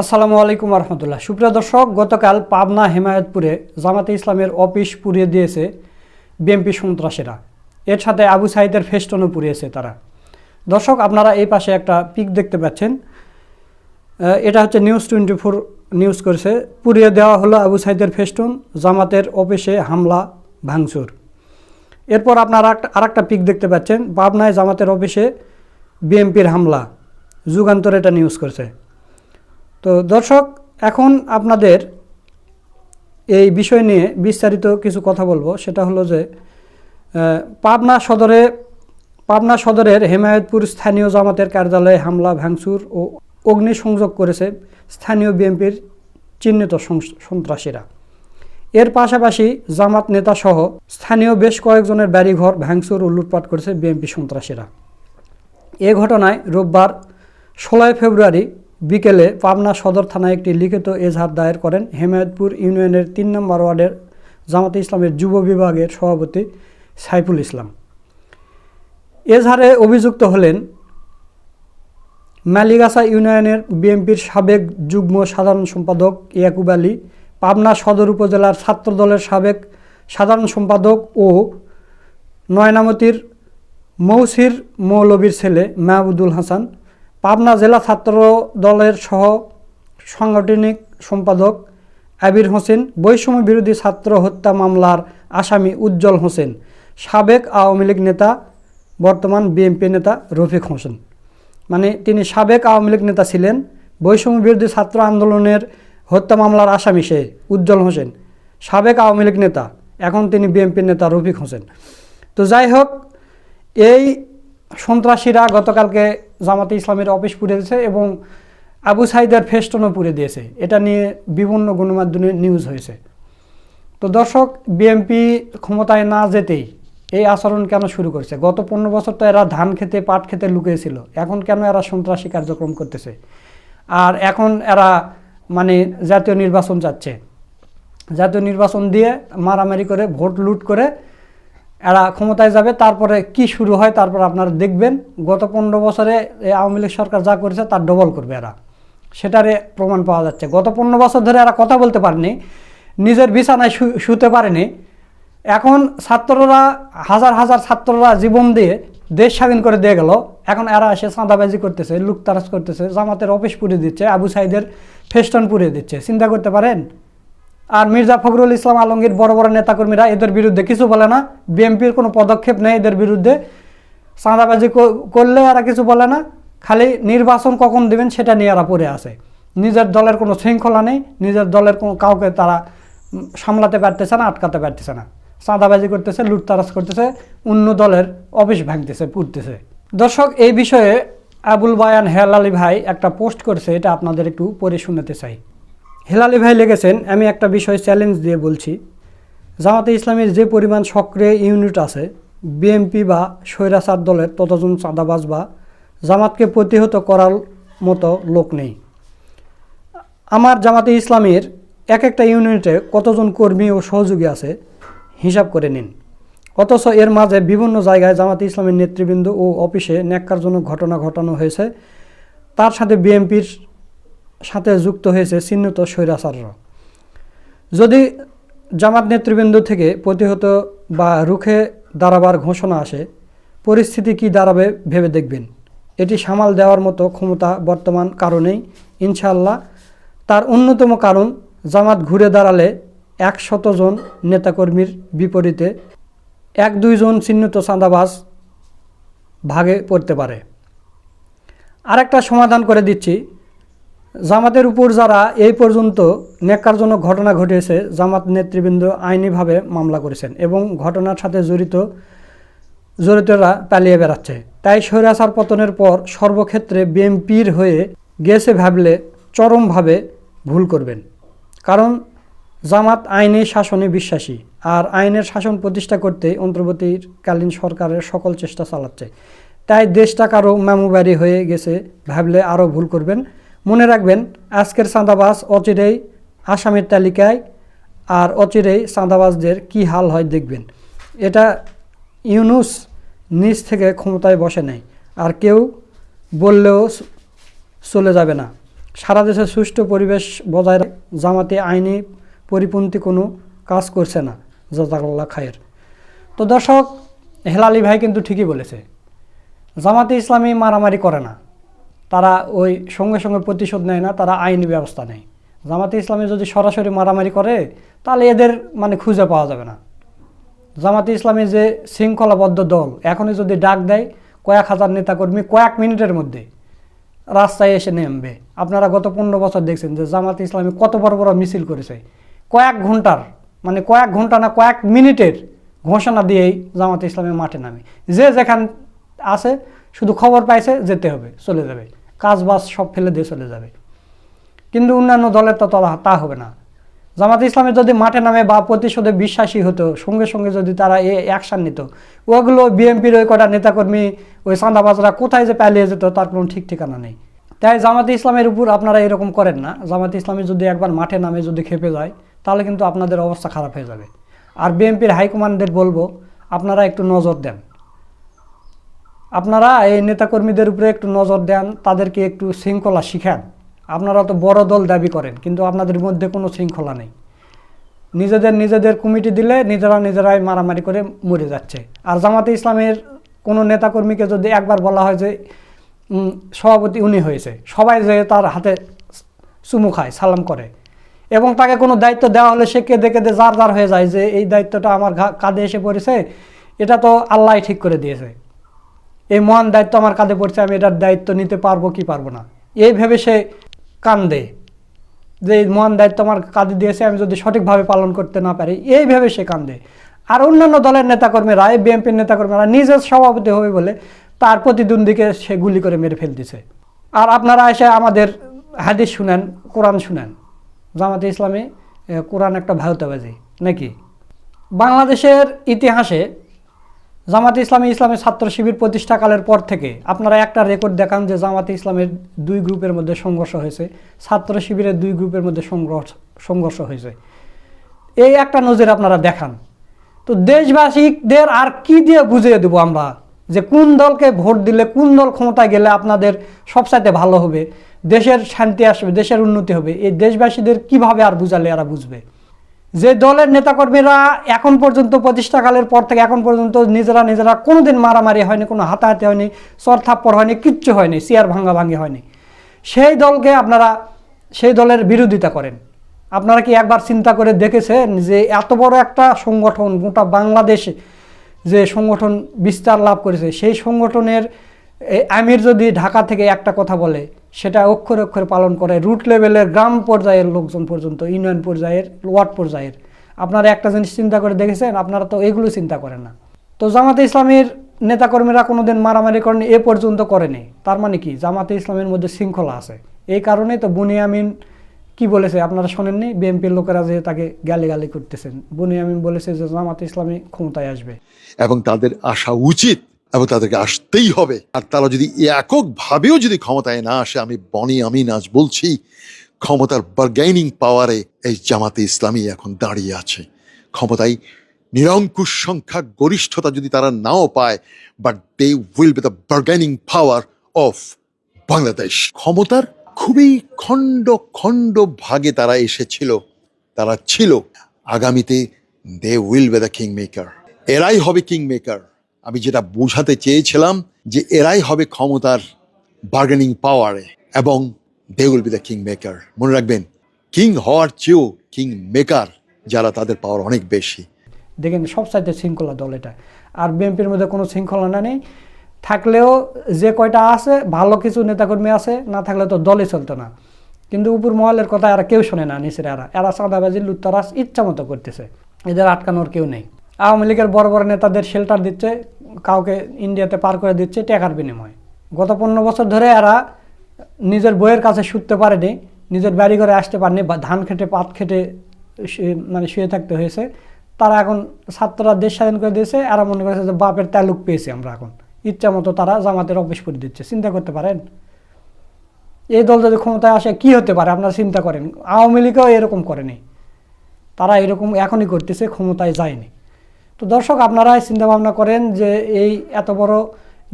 আসসালামু আলাইকুম রহমতুল্লাহ। সুপ্রিয় দর্শক, গতকাল পাবনা হেমায়তপুরে জামাতে ইসলামের অফিস পুড়িয়ে দিয়েছে বিএমপি সন্ত্রাসীরা। এর সাথে আবু সাইদের ফেস্টনও পুড়িয়েছে তারা। দর্শক, আপনারা এই পাশে একটা পিক দেখতে পাচ্ছেন। এটা হচ্ছে নিউজ টোয়েন্টি ফোর নিউজ করেছে। পুড়িয়ে দেওয়া হলো আবু সাইদের ফেস্টন, জামাতের অফিসে হামলা, ভাঙচুর। এরপর আপনারা আর একটা পিক দেখতে পাচ্ছেন। পাবনায় জামাতের অফিসে বিএমপির হামলা। যুগান্তর এটা নিউজ করছে। তো দর্শক, এখন আপনাদের এই বিষয় নিয়ে বিস্তারিত কিছু কথা বলব। সেটা হলো যে পাবনা সদরে, পাবনা সদরের হেমায়তপুর স্থানীয় জামাতের কার্যালয়ে হামলা, ভাঙচুর ও অগ্নিসংযোগ করেছে স্থানীয় বিএনপির চিহ্নিত সন্ত্রাসীরা। এর পাশাপাশি জামাত নেতাসহ স্থানীয় বেশ কয়েকজনের বাড়িঘর ভাঙচুর ও লুটপাট করেছে বিএনপি সন্ত্রাসীরা। এ ঘটনায় রোববার ষোলোই ফেব্রুয়ারি বিকেলে পাবনা সদর থানায় একটি লিখিত এজাহার দায়ের করেন হেমায়তপুর ইউনিয়নের তিন নম্বর ওয়ার্ডের জামাতে ইসলামের যুব বিভাগের সভাপতি সাইফুল ইসলাম। এজাহারে অভিযুক্ত হলেন মালিগাছা ইউনিয়নের বিএনপির সাবেক যুগ্ম সাধারণ সম্পাদক ইয়াকুব আলী, পাবনা সদর উপজেলার ছাত্রদলের সাবেক সাধারণ সম্পাদক ও নয়নামতির মৌসির মৌলবীর ছেলে মাহবুদুল হাসান পাবনা জেলা ছাত্র দলের সহ সাংগঠনিক সম্পাদক আবির হোসেন, বৈষম্য বিরোধী ছাত্র হত্যা মামলার আসামি উজ্জ্বল হোসেন, সাবেক আওয়ামী লীগ নেতা, বর্তমান বিএনপি নেতা রফিক হোসেন। মানে তিনি সাবেক আওয়ামী লীগ নেতা ছিলেন, বৈষম্য বিরোধী ছাত্র আন্দোলনের হত্যা মামলার আসামি সে উজ্জ্বল হোসেন, সাবেক আওয়ামী লীগ নেতা, এখন তিনি বিএনপির নেতা রফিক হোসেন। তো যাই হোক, এই সন্ত্রাসীরা গতকালকে জামাতে ইসলামের অফিস পুড়ে দিয়েছে এবং আবু সাইদের ফেস্টনও পুড়ে দিয়েছে। এটা নিয়ে বিভিন্ন গণমাধ্যমে নিউজ হয়েছে। তো দর্শক বিএমপি ক্ষমতায় না যেতেই এই আচরণ কেন শুরু করেছে? গত পনেরো বছর তো এরা ধান খেতে, পাট খেতে লুকিয়েছিল। এখন কেন এরা সন্ত্রাসী কার্যক্রম করতেছে? আর এখন এরা মানে জাতীয় নির্বাচন চাচ্ছে জাতীয় নির্বাচন দিয়ে মারামারি করে, ভোট লুট করে এরা ক্ষমতায় যাবে, তারপরে কি শুরু হয় তারপর আপনারা দেখবেন। গত পনেরো বছরে আওয়ামী লীগ সরকার যা করেছে তার ডবল করবে এরা। সেটারে প্রমাণ পাওয়া যাচ্ছে। গত পনেরো বছর ধরে এরা কথা বলতে পারেনি, নিজের বিছানায় শুতে পারেনি। এখন ছাত্ররা, হাজার হাজার ছাত্ররা জীবন দিয়ে দেশ স্বাধীন করে দিয়ে গেল। এখন এরা এসে চাঁদাবাজি করতেছে লুকতারাজ করতেছে, জামাতের অফিস পুড়িয়ে দিচ্ছে, আবু সাইদের ফেস্টন পুড়িয়ে দিচ্ছে। চিন্তা করতে পারেন? আর মির্জা ফখরুল ইসলাম আলমগীর বড় বড় নেতাকর্মীরা এদের বিরুদ্ধে কিছু বলে না। বিএনপির কোনো পদক্ষেপ নেই এদের বিরুদ্ধে। চাঁদাবাজি করলে এরা কিছু বলে না। খালি নির্বাচন কখন দিবেন সেটা নিয়ে এরা পড়ে আছে। নিজের দলের কোনো শৃঙ্খলা নেই, নিজের দলের কোনো কাউকে তারা সামলাতে পারতেছে না, আটকাতে পারতেছে না। চাঁদাবাজি করতেছে, লুটতারাজ করতেছে, অন্য দলের অফিস ভাঙতেছে, পুড়তেছে। দর্শক, এই বিষয়ে আবুল বায়ান হেলাল ভাই একটা পোস্ট করেছে, এটা আপনাদের একটু পড়ে শোনাতে চাই। হেলালি ভাই লেগেছেন আমি একটা বিষয় চ্যালেঞ্জ দিয়ে বলছি। জামাতে ইসলামের যে পরিমাণ সক্রিয় ইউনিট আছে বিএমপি বা স্বৈরাচার দলের ততজন চাঁদাবাজ বা জামাতকে প্রতিহত করার মতো লোক নেই। আমার জামাতে ইসলামের এক একটা ইউনিটে কতজন কর্মী ও সহযোগী আছে, হিসাব করে নিন। অথচ এর মাঝে বিভিন্ন জায়গায় জামাতে ইসলামের নেতৃবৃন্দ ও অফিসে ন্যাক্কারজনক ঘটনা ঘটানো হয়েছে। তার সাথে বিএনপির সাথে যুক্ত হয়েছে চিহ্নিত স্বৈরাচার্য যদি জামাত নেতৃবৃন্দ থেকে প্রতিহত বা রুখে দাঁড়াবার ঘোষণা আসে, পরিস্থিতি কি দাঁড়াবে ভেবে দেখবেন। এটি সামাল দেওয়ার মতো ক্ষমতা বর্তমান কারণেই, ইনশাআল্লাহ। তার অন্যতম কারণ, জামাত ঘুরে দাঁড়ালে একশত জন নেতাকর্মীর বিপরীতে এক দুইজন চিহ্নিত চাঁদাবাজ ভাগে পড়তে পারে। আরেকটা সমাধান করে দিচ্ছি জামাতের উপর যারা এই পর্যন্ত ন্যাক্কারজনক ঘটনা ঘটিয়েছে, জামাত নেতৃবৃন্দ আইনিভাবে মামলা করেছেন এবং ঘটনার সাথে জড়িত, জড়িতরা পালিয়ে বেড়াচ্ছে। তাই স্বৈরাচার পতনের পর সর্বক্ষেত্রে বিএমপির হয়ে গেছে ভাবলে চরমভাবে ভুল করবেন। কারণ জামাত আইনে শাসনে বিশ্বাসী, আর আইনের শাসন প্রতিষ্ঠা করতে অন্তর্বর্তীকালীন সরকারের সকল চেষ্টা চালাচ্ছে। তাই দেশটা কারও মেমোবারি হয়ে গেছে ভাবলে আরও ভুল করবেন। মনে রাখবেন, আজকের চাঁদাবাজ অচিরেই আসামের তালিকায়, আর অচিরেই চাঁদাবাজদের কি হাল হয় দেখবেন। এটা ইউনুস নিজ থেকে ক্ষমতায় বসে নেয় আর কেউ বললেও চলে যাবে না। সারা দেশে সুষ্ঠু পরিবেশ বজায় জামাতে আইনি পরিপন্থী কোনো কাজ করছে না, জাজাকাল্লাহ খায়ের। তো দর্শক, হেলালি ভাই কিন্তু ঠিকই বলেছে, জামাতে ইসলামী মারামারি করে না। তারা ওই সঙ্গে সঙ্গে প্রতিশোধ নেয় না, তারা আইনি ব্যবস্থা নেয়। জামাতে ইসলামী যদি সরাসরি মারামারি করে, তাহলে এদের মানে খুঁজে পাওয়া যাবে না। জামাতে ইসলামী যে শৃঙ্খলাবদ্ধ দল, এখনই যদি ডাক দেয়, কয়েক হাজার নেতাকর্মী কয়েক মিনিটের মধ্যে রাস্তায় এসে নেমবে। আপনারা গত পনেরো বছর দেখছেন যে জামাতে ইসলামী কত বড় বড় মিছিল করেছে। কয়েক ঘণ্টার মানে কয়েক ঘণ্টা না কয়েক মিনিটের ঘোষণা দিয়েই জামাতে ইসলামী মাঠে নামে। যে যেখান আছে, শুধু খবর পাইছে, যেতে হবে, চলে যাবে। কাজ বাজ সব ফেলে দিয়ে চলে যাবে। কিন্তু অন্যান্য দলের তো তা- হবে না। জামাত ইসলামে যদি মাঠে নামে বা প্রতিশোধে বিশ্বাসী হতো, সঙ্গে সঙ্গে যদি তারা এ অ্যাকশান নিত, ওগুলো বিএনপির ওই কটা নেতাকর্মী, ওই চাঁদাবাজরা কোথায় যে পালিয়ে যেত তার কোনো ঠিক ঠিকানা নেই। তাই জামাতে ইসলামের উপর আপনারা এরকম করেন না। জামাতে ইসলামী যদি একবার মাঠে নামে যদি খেপে যায়, তাহলে কিন্তু আপনাদের অবস্থা খারাপ হয়ে যাবে। আর বিএনপির হাইকমান্ডদের বলব, আপনারা একটু নজর দেন। আপনারা এই নেতাকর্মীদের উপরে একটু নজর দেন, তাদেরকে একটু শৃঙ্খলা শিখান। আপনারা তো বড় দল দাবি করেন, কিন্তু আপনাদের মধ্যে কোনো শৃঙ্খলা নেই। নিজেদের নিজেদের কমিটি দিলে নিজেরা নিজেরাই মারামারি করে মরে যাচ্ছে। আর জামাতে ইসলামের কোনো নেতাকর্মীকে যদি একবার বলা হয় যে সভাপতি উনি হয়েছে, সবাই যে তার হাতে চুমু খায়, সালাম করে, এবং তাকে কোনো দায়িত্ব দেওয়া হলে সে কেঁদে কেঁদে যার যার হয়ে যায় যে, এই দায়িত্বটা আমার কাঁধে এসে পড়েছে, এটা তো আল্লাহ ঠিক করে দিয়েছে। এই মহান দায়িত্ব আমার কাঁধে পড়ছে, আমি এটার দায়িত্ব নিতে পারব কি পারব না। এই ভেবে সে কান্দে যে মহান দায়িত্ব আমার কাঁধে দিয়েছে, আমি যদি সঠিকভাবে পালন করতে না পারি, এই ভেবে সে কান্দে। আর অন্যান্য দলের নেতাকর্মীরা, এই বিএনপির নেতাকর্মীরা নিজের সভাপতি হবে বলে তার প্রতিদ্বন্দ্বীকে সে গুলি করে মেরে ফেলতেছে আর আপনারা এসে আমাদের হাদিস শুনেন, কোরআন শুনেন। জামাতে ইসলামী কোরআন একটা ভারতাবাজি, নাকি? বাংলাদেশের ইতিহাসে জামাতে ইসলামী ইসলামের ছাত্র শিবির প্রতিষ্ঠাকালের পর থেকে আপনারা একটা রেকর্ড দেখান যে জামাতে ইসলামের দুই গ্রুপের মধ্যে সংঘর্ষ হয়েছে, ছাত্র শিবিরের দুই গ্রুপের মধ্যে সংঘর্ষ সংঘর্ষ হয়েছে। এই একটা নজির আপনারা দেখান। তো দেশবাসীদের আর কি দিয়ে বুঝিয়ে দেবো আমরা যে কোন দলকে ভোট দিলে, কোন দল ক্ষমতায় গেলে আপনাদের সবসাইতে ভালো হবে? দেশের শান্তি আসবে, দেশের উন্নতি হবে। এই দেশবাসীদের কীভাবে আর বুঝালে এরা বুঝবে? যে দলের নেতাকর্মীরা এখন পর্যন্ত প্রতিষ্ঠাকালের পর থেকে এখন পর্যন্ত নিজেরা নিজেরা কোনোদিন মারামারি হয়নি, কোনো হাতাহাতি হয়নি চরথাপ্পর হয়নি, কিচ্ছু হয়নি, চেয়ার ভাঙ্গা ভাঙ্গি হয়নি। সেই দলকে আপনারা, সেই দলের বিরোধিতা করেন। আপনারা কি একবার চিন্তা করে দেখেছেন যে এত বড় একটা সংগঠন, গোটা বাংলাদেশে যে সংগঠন বিস্তার লাভ করেছে, সেই সংগঠনের আমির যদি ঢাকা থেকে একটা কথা বলে সেটা অক্ষরে অক্ষরে পালন করে রুট লেভেলের গ্রাম পর্যায়ের লোকজন পর্যন্ত ইউনিয়ন পর্যায়ের ওয়ার্ড পর্যায়ের। আপনারা একটা জিনিস চিন্তা করে দেখেছেন, আপনারা তো এগুলো চিন্তা করেন না। তো জামাতে ইসলামের নেতাকর্মীরা কোনোদিন মারামারি করেনি এ পর্যন্ত করেনি। তার মানে কি? জামাতে ইসলামের মধ্যে শৃঙ্খলা আছে। এই কারণেই তো বুনিয়ামিন কি বলেছে, আপনারা শোনেননি? বিএনপির লোকেরা যে তাকে গালিগালি করতেছেন। বুনিয়ামিন বলেছে যে জামাতে ইসলামী ক্ষমতায় আসবে। এবং তাদের আসা উচিত এবং তাদেরকে আসতেই হবে। আর তারা যদি এককভাবেও যদি ক্ষমতায় না আসে, আমি বনি আমি নাচ বলছি, ক্ষমতার বার্গেনিং পাওয়ারে এই জামাতে ইসলামী এখন দাঁড়িয়ে আছে। ক্ষমতায় নিরঙ্কুশ সংখ্যা গরিষ্ঠতা যদি তারা নাও পায় but they will be the bargaining power of Bangladesh ক্ষমতার খুবই খণ্ড খণ্ড ভাগে তারা এসেছিল, তারা ছিল। আগামীতে they will be the kingmaker এরাই হবে কিং মেকার আমি যেটা বোঝাতে চেয়েছিলাম যে এরাই হবে ক্ষমতার বার্গেনিং পাওয়ারে এবং they will be the kingmaker মনে রাখবেন কিং হওয়ার চেয়েও কিং মেকার যারা তাদের পাওয়ার অনেক বেশি। দেখেন, সব সাইডে শৃঙ্খলা দল এটা। আর বিএনপির মধ্যে কোনো শৃঙ্খলা নেই। থাকলেও যে কয়টা আছে, ভালো কিছু নেতাকর্মী আছে, না থাকলে তো দলই চলতো না। কিন্তু উপর মহলের কথা এরা কেউ শোনে না, নিচের এরা। এরা চাঁদাবাজি লুত্তরাজ ইচ্ছা মতো করতেছে। এদের আটকানোর কেউ নেই। আওয়ামী লীগের বড় বড় নেতাদের শেল্টার দিচ্ছে, কাউকে ইন্ডিয়াতে পার করে দিচ্ছে টাকার বিনিময়ে। গত পনেরো বছর ধরে এরা নিজের বইয়ের কাছে শুতে পারেনি, নিজের বাড়ি ঘরে আসতে পারেনি, বা ধান খেটে পাত খেটে মানে শুয়ে থাকতে হয়েছে। তারা এখন ছাত্ররা দেশ স্বাধীন করে দিয়েছে, এরা মনে করেছে যে বাপের তালুক পেয়েছি আমরা এখন। ইচ্ছা মতো তারা জামাতের অফিস করে দিচ্ছে। চিন্তা করতে পারেন? এই দল যদি ক্ষমতায় আসে, কি হতে পারে? আপনারা চিন্তা করেন। আওয়ামী লীগও এরকম করেনি। তারা এরকম এখনই করতেছে, ক্ষমতায় যায়নি। তো দর্শক, আপনারাই চিন্তা ভাবনা করেন যে এই এত বড়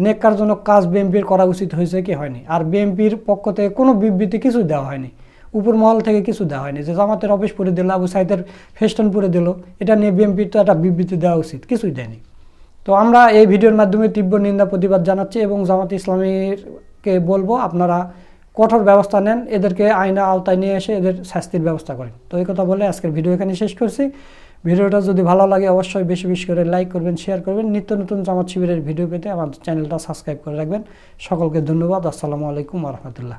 নেককারজনক কাজ বিএনপির করা উচিত হয়েছে কি হয়নি। আর বিএনপির পক্ষ থেকে কোনো বিবৃতি কিছু দেওয়া হয়নি। উপর মহল থেকে কিছু দেওয়া হয়নি। যে জামাতের অফিস পুরে দিল, আবু সাইদের ফেস্টন পুরে দিল, এটা নিয়ে বিএনপির তো একটা বিবৃতি দেওয়া উচিত, কিছুই দেয়নি। তো আমরা এই ভিডিওর মাধ্যমে তীব্র নিন্দা, প্রতিবাদ জানাচ্ছি এবং জামাত ইসলামীকে বলব, আপনারা কঠোর ব্যবস্থা নেন, এদেরকে আইনা আওতায় নিয়ে এসে এদের শাস্তির ব্যবস্থা করেন। তো এই কথা বলে আজকের ভিডিও এখানে শেষ করছি। ভিডিওটা যদি ভালো লাগে, অবশ্যই বেশি বেশি করে লাইক করবেন শেয়ার করবেন। নিত্য নতুন জামাত শিবিরের ভিডিও পেতে আমার চ্যানেলটা সাবস্ক্রাইব করে রাখবেন। সকলকে ধন্যবাদ। আসসালামু আলাইকুম রহমতুল্লাহ।